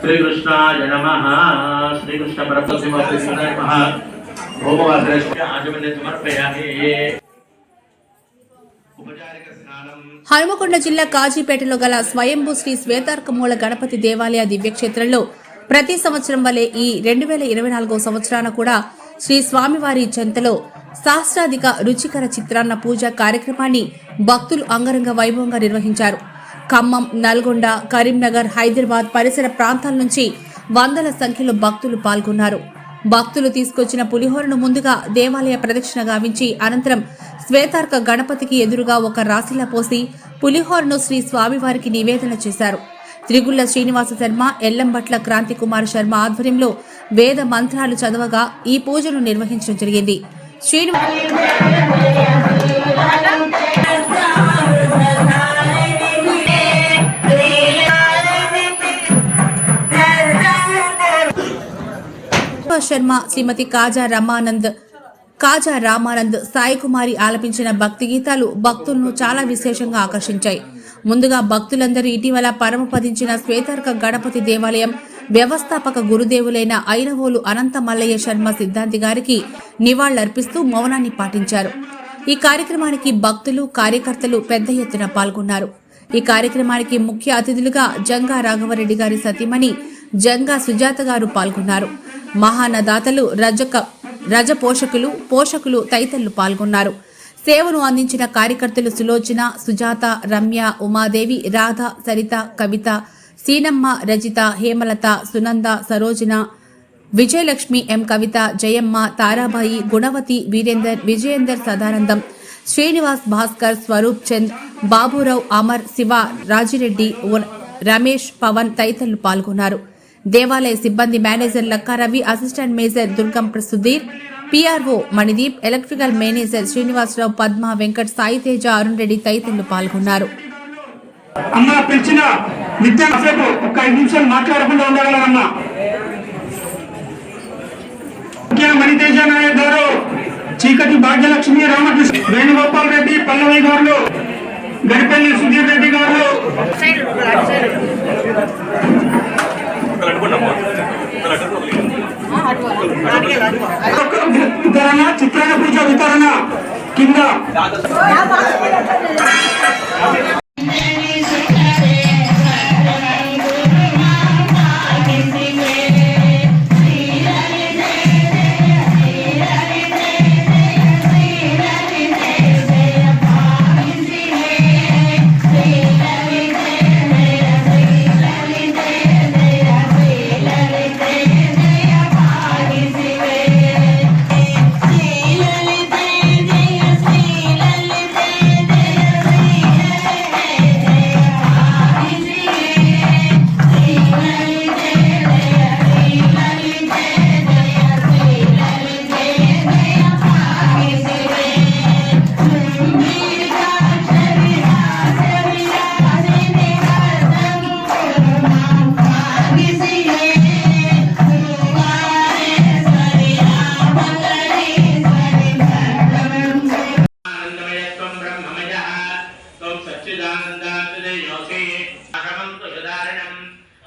శ్రీకృష్ణాయ నమ శ్రీకృష్ణ పరబ్రహ్మ నమ హనుమకొండ జిల్లా కాజీపేటలో గల స్వయంభూ శ్రీ శ్వేతార్కమూల గణపతి దేవాలయ దివ్యక్షేత్రంలో ప్రతి సంవత్సరం వలె ఈ రెండు వేల ఇరవై నాలుగో సంవత్సరాన కూడా శ్రీ స్వామివారి చెంతలో సహస్రాధిక రుచికర చిత్రాన్న పూజ కార్యక్రమాన్ని భక్తులు అంగరంగ వైభవంగా నిర్వహించారు. ఖమ్మం నల్గొండ కరీంనగర్ హైదరాబాద్ పరిసర ప్రాంతాల నుంచి వందల సంఖ్యలో భక్తులు పాల్గొన్నారు. భక్తులు తీసుకొచ్చిన పులిహోరను ముందుగా దేవాలయ ప్రదక్షిణ గావించి అనంతరం శ్వేతార్క గణపతికి ఎదురుగా ఒక రాశిలా పోసి పులిహోరను శ్రీ స్వామివారికి నివేదన చేశారు. త్రిగుళ్ళ శ్రీనివాస శర్మ ఎల్లంబట్ల క్రాంతి కుమార్ శర్మ ఆధ్వర్యంలో వేద మంత్రాలు చదవగా ఈ పూజను నిర్వహించడం జరిగింది శ్రీనివాస శర్మ శ్రీమతి కాజా రమానంద్ కాజా రామానంద్ సాయి కుమారి ఆలపించిన భక్తి గీతాలు భక్తులను చాలా విశేషంగా ఆకర్షించాయి. ముందుగా భక్తులందరూ ఇటీవల పరమపదించిన శ్వేతార్క గణపతి దేవాలయం వ్యవస్థాపక గురుదేవులైన ఐరవోలు అనంత మల్లయ్య శర్మ సిద్ధాంతి గారికి నివాళులర్పిస్తూ మౌనాన్ని పాటించారు. ఈ కార్యక్రమానికి భక్తులు కార్యకర్తలు పెద్ద ఎత్తున పాల్గొన్నారు. ఈ కార్యక్రమానికి ముఖ్య అతిథులుగా జంగా రాఘవరెడ్డి గారి సతీమణి జంగా సుజాత గారు పాల్గొన్నారు. మహానదాతలు రజక రజ పోషకులు పోషకులు తదితరులు పాల్గొన్నారు. సేవను అందించిన కార్యకర్తలు సులోచన సుజాత రమ్య ఉమాదేవి రాధ సరిత కవిత సీనమ్మ రజిత హేమలత సునంద సరోజన విజయలక్ష్మి ఎం కవిత జయమ్మ తారాబాయి గుణవతి వీరేందర్ విజయేందర్ సదానందం శ్రీనివాస్ భాస్కర్ స్వరూప్ చంద్ బాబురావు అమర్ శివ రాజిరెడ్డి రమేష్ పవన్ తదితరులు పాల్గొన్నారు. దేవాలయ సిబ్బంది manager లక్కారవి assistant major Durgam Sudheer PRO Manideep electrical manager Srinivasarao Padma Venkat Sai Teja Arun Reddy తదితరులు పాల్గొన్నారు. అమ్మ పిలిచిన విద్య ఒక ఐదు మాట్లాడకుండా ఉండగలరమ్మా. మణితేజ నాయక్ గారు చీకటి భాగ్యలక్ష్మి రామకృష్ణ వేణుగోపాల్ రెడ్డి పల్లవి గారు గడిపల్లి సుధీర్ రెడ్డి గారు. వితరణ చిత్రాల పూజ వితరణ కింద. యోగే అహమంతు సుదారణం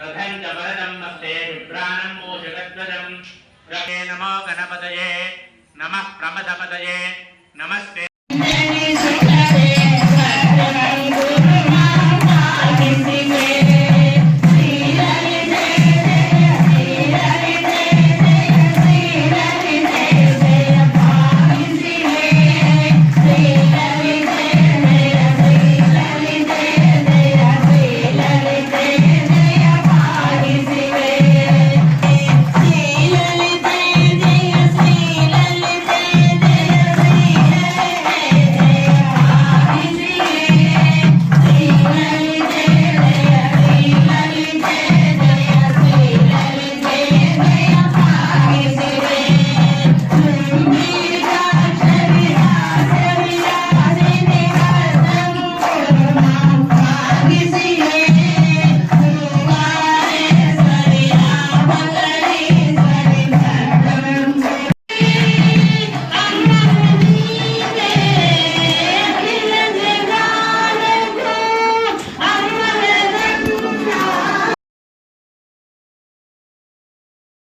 రథం చ వరదం మస్తే విభ్రాణం మోషగద్వజం నమో గణపతయే నమః ప్రమదపతయే నమస్తే